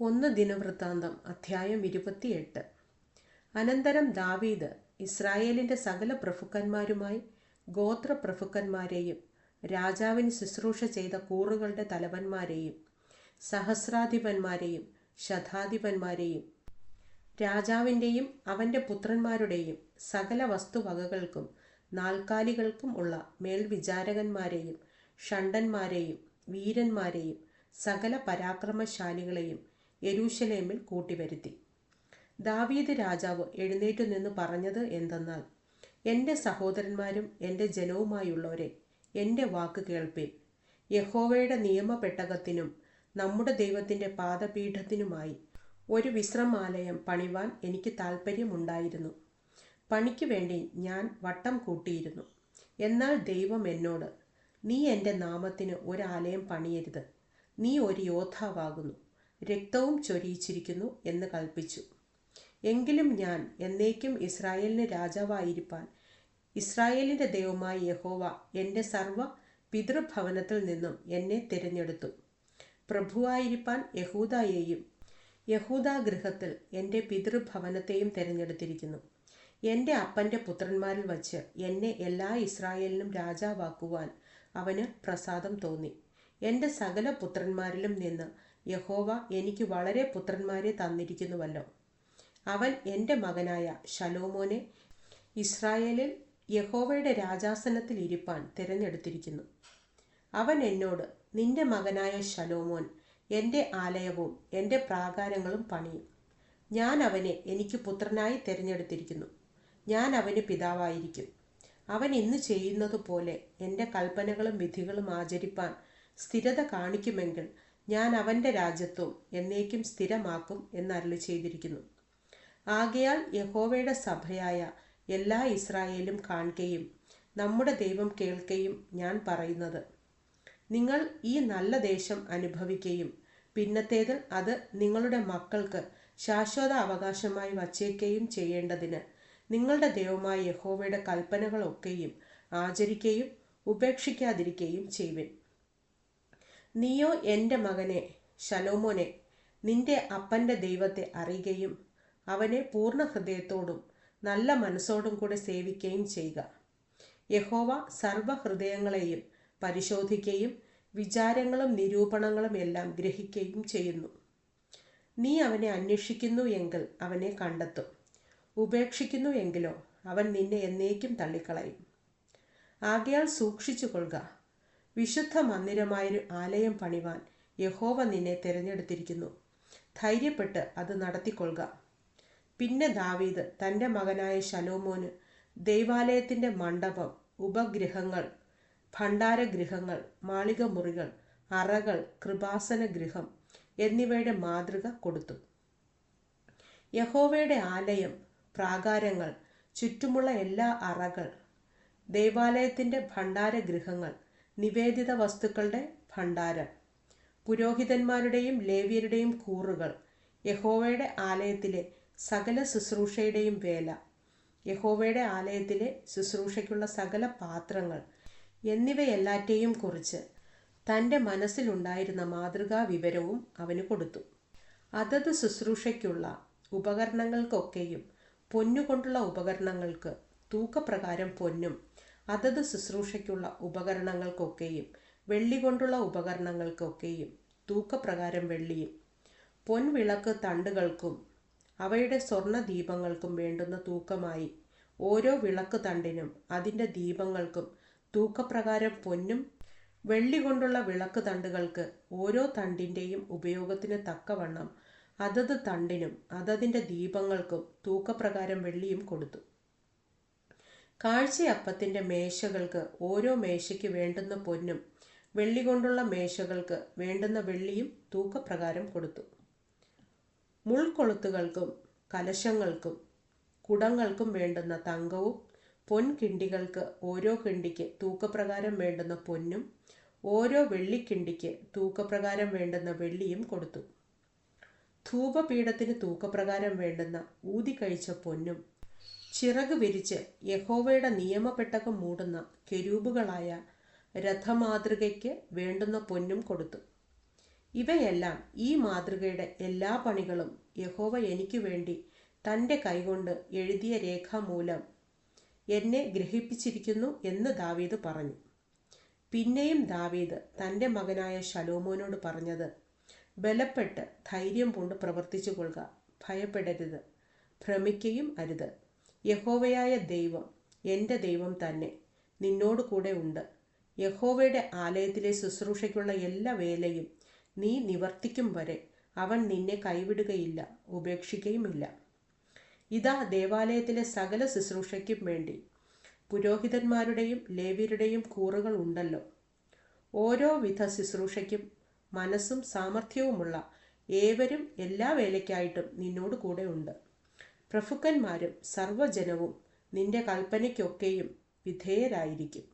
ഒന്ന് ദിനവൃത്താന്തം അധ്യായം ഇരുപത്തിയെട്ട്. അനന്തരം ദാവീദ് ഇസ്രായേലിന്റെ സകല പ്രഭുക്കന്മാരുമായി ഗോത്ര പ്രഭുക്കന്മാരെയും രാജാവിന് ശുശ്രൂഷ ചെയ്ത കൂറുകളുടെ തലവന്മാരെയും സഹസ്രാധിപന്മാരെയും ശതാധിപന്മാരെയും രാജാവിന്റെയും അവന്റെ പുത്രന്മാരുടെയും സകല വസ്തുവകകൾക്കും നാൽക്കാലികൾക്കും ഉള്ള മേൽവിചാരകന്മാരെയും ഷണ്ടന്മാരെയും വീരന്മാരെയും സകല പരാക്രമശാലികളെയും യെരൂശലേമിൽ കൂട്ടിവരുത്തി. ദാവീദ് രാജാവ് എഴുന്നേറ്റു നിന്ന് പറഞ്ഞത് എന്തെന്നാൽ എന്റെ സഹോദരന്മാരും എന്റെ ജനവുമായുള്ളവരെ എന്റെ വാക്ക് കേൾപ്പീൻ. യഹോവയുടെ നിയമപെട്ടകത്തിനും നമ്മുടെ ദൈവത്തിന്റെ പാദപീഠത്തിനുമായി ഒരു വിശ്രമാലയം പണിവാൻ എനിക്ക് താൽപ്പര്യമുണ്ടായിരുന്നു. പണിക്ക് വേണ്ടി ഞാൻ വട്ടം കൂട്ടിയിരുന്നു. എന്നാൽ ദൈവം എന്നോട് നീ എന്റെ നാമത്തിന് ഒരാലയം പണിയരുത്. നീ ഒരു യോദ്ധാവാകുന്നു. രക്തവും ചൊരിയിച്ചിരിക്കുന്നു എന്ന് കൽപ്പിച്ചു. എങ്കിലും ഞാൻ എന്നേക്കും ഇസ്രായേലിന് രാജാവായിരിക്കാൻ ഇസ്രായേലിന്റെ ദൈവമായ യഹോവ എന്റെ സർവ പിതൃഭവനത്തിൽ നിന്നും എന്നെ തിരഞ്ഞെടുത്തു. പ്രഭുവായിരിക്കാൻ യഹൂദയെയും യഹൂദാഗൃഹത്തിൽ എന്റെ പിതൃഭവനത്തെയും തിരഞ്ഞെടുത്തിരിക്കുന്നു. എന്റെ അപ്പന്റെ പുത്രന്മാരിൽ വച്ച് എന്നെ എല്ലാ ഇസ്രായേലിനും രാജാവാക്കുവാൻ അവന് പ്രസാദം തോന്നി. എന്റെ സകല പുത്രന്മാരിലും നിന്ന് യഹോവ എനിക്ക് വളരെ പുത്രന്മാരെ തന്നിരിക്കുന്നുവല്ലോ. അവൻ എന്റെ മകനായ ശലോമോനെ ഇസ്രായേലിൽ യഹോവയുടെ രാജാസനത്തിൽ ഇരിപ്പാൻ തിരഞ്ഞെടുത്തിരിക്കുന്നു. അവൻ എന്നോട് നിന്റെ മകനായ ശലോമോൻ എന്റെ ആലയവും എന്റെ പ്രാകാരങ്ങളും പണിയും. ഞാൻ അവനെ എനിക്ക് പുത്രനായി തിരഞ്ഞെടുത്തിരിക്കുന്നു. ഞാൻ അവന് പിതാവായിരിക്കും. അവൻ ഇന്ന് ചെയ്യുന്നത് പോലെ എന്റെ കൽപ്പനകളും വിധികളും ആചരിപ്പാൻ സ്ഥിരത കാണിക്കുമെങ്കിൽ ഞാൻ അവന്റെ രാജ്യത്വം എന്നേക്കും സ്ഥിരമാക്കും എന്നരുളി ചെയ്തിരിക്കുന്നു. ആകയാൽ യഹോവയുടെ സഭയായ എല്ലാ ഇസ്രായേലും കാണുകയും നമ്മുടെ ദൈവം കേൾക്കുകയും ഞാൻ പറയുന്നത്. നിങ്ങൾ ഈ നല്ല ദേശം അനുഭവിക്കുകയും പിന്നത്തേതിൽ അത് നിങ്ങളുടെ മക്കൾക്ക് ശാശ്വത അവകാശമായി വച്ചേക്കുകയും ചെയ്യേണ്ടതിന് നിങ്ങളുടെ ദൈവമായ യഹോവയുടെ കൽപ്പനകളൊക്കെയും ആചരിക്കുകയും ഉപേക്ഷിക്കാതിരിക്കുകയും ചെയ്യുവിൻ. നീയോ എന്റെ മകനെ ശലോമോനെ നിന്റെ അപ്പന്റെ ദൈവത്തെ അറിയുകയും അവനെ പൂർണ ഹൃദയത്തോടും നല്ല മനസ്സോടും കൂടെ സേവിക്കുകയും ചെയ്യുക. യഹോവ സർവഹൃദയങ്ങളെയും പരിശോധിക്കുകയും വിചാരങ്ങളും നിരൂപണങ്ങളും എല്ലാം ഗ്രഹിക്കുകയും ചെയ്യുന്നു. നീ അവനെ അന്വേഷിക്കുന്നു എങ്കിൽ അവനെ കണ്ടെത്തും. ഉപേക്ഷിക്കുന്നു എങ്കിലോ അവൻ നിന്നെ എന്നേക്കും തള്ളിക്കളയും. ആകയാൽ സൂക്ഷിച്ചു കൊള്ളുക വിശുദ്ധ മന്ദിരമായൊരു ആലയം പണിവാൻ യഹോവ നിന്നെ തിരഞ്ഞെടുത്തിരിക്കുന്നു. ധൈര്യപ്പെട്ട് അത് നടത്തിക്കൊള്ളുക. പിന്നെ ദാവീദ് തന്റെ മകനായ ശലോമോന് ദൈവാലയത്തിന്റെ മണ്ഡപം ഉപഗ്രഹങ്ങൾ ഭണ്ഡാരഗൃഹങ്ങൾ മാളികമുറികൾ അറകൾ കൃപാസന ഗൃഹം എന്നിവയുടെ മാതൃക കൊടുത്തു. യഹോവയുടെ ആലയം പ്രാകാരങ്ങൾ ചുറ്റുമുള്ള എല്ലാ അറകൾ ദേവാലയത്തിന്റെ ഭണ്ഡാരഗൃഹങ്ങൾ നിവേദിത വസ്തുക്കളുടെ ഭണ്ഡാരം. പുരോഹിതന്മാരുടെയും ലേവ്യരുടെയും കൂറുകൾ. യഹോവയുടെ ആലയത്തിലെ സകല ശുശ്രൂഷയുടെയും വേല. യഹോവയുടെ ആലയത്തിലെ ശുശ്രൂഷയ്ക്കുള്ള സകല പാത്രങ്ങൾ എന്നിവയെല്ലാറ്റെയും കുറിച്ച് തന്റെ മനസ്സിലുണ്ടായിരുന്ന മാതൃകാ വിവരവും അവന് കൊടുത്തു. അതത് ശുശ്രൂഷയ്ക്കുള്ള ഉപകരണങ്ങൾക്കൊക്കെയും പൊന്നുകൊണ്ടുള്ള ഉപകരണങ്ങൾക്ക് തൂക്കപ്രകാരം പൊന്നും അതത് ശുശ്രൂഷയ്ക്കുള്ള ഉപകരണങ്ങൾക്കൊക്കെയും വെള്ളി കൊണ്ടുള്ള ഉപകരണങ്ങൾക്കൊക്കെയും തൂക്കപ്രകാരം വെള്ളിയും പൊൻവിളക്ക് തണ്ടുകൾക്കും അവയുടെ സ്വർണ ദീപങ്ങൾക്കും വേണ്ടുന്ന തൂക്കമായി ഓരോ വിളക്ക് തണ്ടിനും അതിന്റെ ദീപങ്ങൾക്കും തൂക്കപ്രകാരം പൊന്നും വെള്ളി കൊണ്ടുള്ള വിളക്ക് തണ്ടുകൾക്ക് ഓരോ തണ്ടിന്റെയും ഉപയോഗത്തിന് തക്കവണ്ണം അതത് തണ്ടിനും അതതിന്റെ ദീപങ്ങൾക്കും തൂക്കപ്രകാരം വെള്ളിയും കൊടുത്തു. കാഴ്ചയപ്പത്തിന്റെ മേശകൾക്ക് ഓരോ മേശയ്ക്ക് വേണ്ടുന്ന പൊന്നും വെള്ളി കൊണ്ടുള്ള മേശകൾക്ക് വേണ്ടുന്ന വെള്ളിയും തൂക്കപ്രകാരം കൊടുത്തു. മുൾക്കൊളുത്തുകൾക്കും കലശങ്ങൾക്കും കുടങ്ങൾക്കും വേണ്ടുന്ന തങ്കവും പൊൻകിണ്ടികൾക്ക് ഓരോ കിണ്ടിക്ക് തൂക്കപ്രകാരം വേണ്ടുന്ന പൊന്നും ഓരോ വെള്ളിക്കിണ്ടിക്ക് തൂക്കപ്രകാരം വേണ്ടുന്ന വെള്ളിയും കൊടുത്തു. ധൂപപീഠത്തിന് തൂക്കപ്രകാരം വേണ്ടുന്ന ഊതി കഴിച്ച പൊന്നും ചിറക് വിരിച്ച് യഹോവയുടെ നിയമപ്പെട്ടകം മൂടുന്ന കെരൂബുകളായ രഥമാതൃകയ്ക്ക് വേണ്ടുന്ന പൊന്നും കൊടുത്തു. ഇവയെല്ലാം ഈ മാതൃകയുടെ എല്ലാ പണികളും യഹോവ എനിക്ക് വേണ്ടി തന്റെ കൈകൊണ്ട് എഴുതിയ രേഖാമൂലം എന്നെ ഗ്രഹിപ്പിച്ചിരിക്കുന്നു എന്ന് ദാവീദ് പറഞ്ഞു. പിന്നെയും ദാവീദ് തന്റെ മകനായ ഷലോമോനോട് പറഞ്ഞത് ബലപ്പെട്ട് ധൈര്യം കൊണ്ട് പ്രവർത്തിച്ചു കൊള്ളുക ഭയപ്പെടരുത് ഭ്രമിക്കുകയും അരുത്. യഹോവയായ ദൈവം എന്റെ ദൈവം തന്നെ നിന്നോട് കൂടെ ഉണ്ട്. യഹോവയുടെ ആലയത്തിലെ ശുശ്രൂഷയ്ക്കുള്ള എല്ലാ വേലയും നീ നിവർത്തിക്കും വരെ അവൻ നിന്നെ കൈവിടുകയില്ല ഉപേക്ഷിക്കുകയുമില്ല ഇതാ ദേവാലയത്തിലെ സകല ശുശ്രൂഷയ്ക്കും വേണ്ടി പുരോഹിതന്മാരുടെയും ലേവ്യരുടെയും കൂറുകൾ ഉണ്ടല്ലോ. ഓരോ വിധ ശുശ്രൂഷയ്ക്കും മനസ്സും സാമർഥ്യവുമുള്ള ഏവരും എല്ലാ വേലയ്ക്കായിട്ടും നിന്നോട് കൂടെ ഉണ്ട്. പ്രഭുക്കന്മാരും സർവജനവും നിന്റെ കൽപ്പനയ്ക്കൊക്കെയും വിധേയരായിരിക്കും.